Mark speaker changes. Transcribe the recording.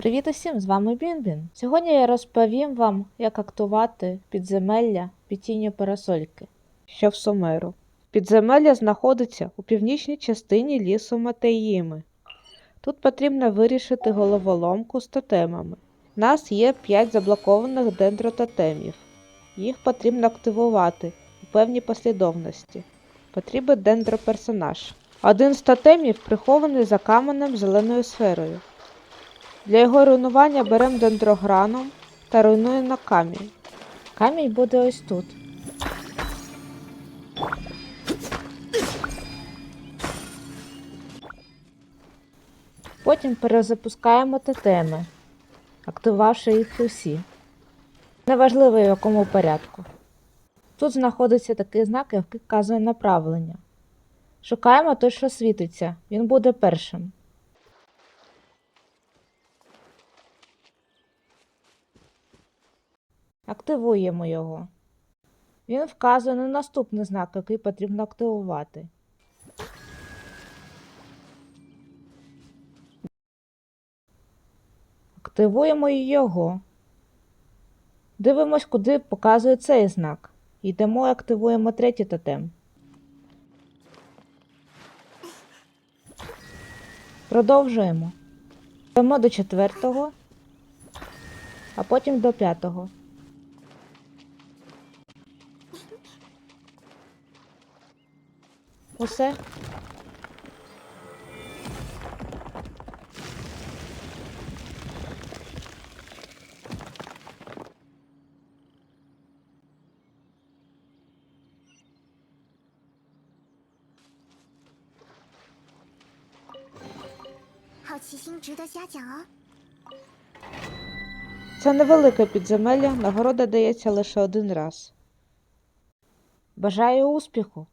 Speaker 1: Привіт усім! З вами Бінбін. Сьогодні я розповім вам, як актувати підземелля під тінню парасольки, що в Сомеру. Підземелля знаходиться у північній частині лісу Матеїми. Тут потрібно вирішити головоломку з тотемами. У нас є 5 заблокованих дендрототемів. Їх потрібно активувати у певній послідовності. Потрібен дендроперсонаж. Один з тотемів прихований за каменем зеленою сферою. Для його руйнування беремо дендрограном та руйнуємо на камінь. Камінь буде ось тут. Потім перезапускаємо тотеми, активувавши їх усі. Неважливо в якому порядку. Тут знаходиться такий знак, який вказує направлення. Шукаємо той, що світиться. Він буде першим. Активуємо його. Він вказує на наступний знак, який потрібно активувати. Активуємо його. Дивимось, куди показує цей знак. Йдемо і активуємо третій тотем. Продовжуємо. Йдемо до четвертого, а потім до п'ятого. Усе. Це невелике підземелля, нагорода дається лише один раз. Бажаю успіху!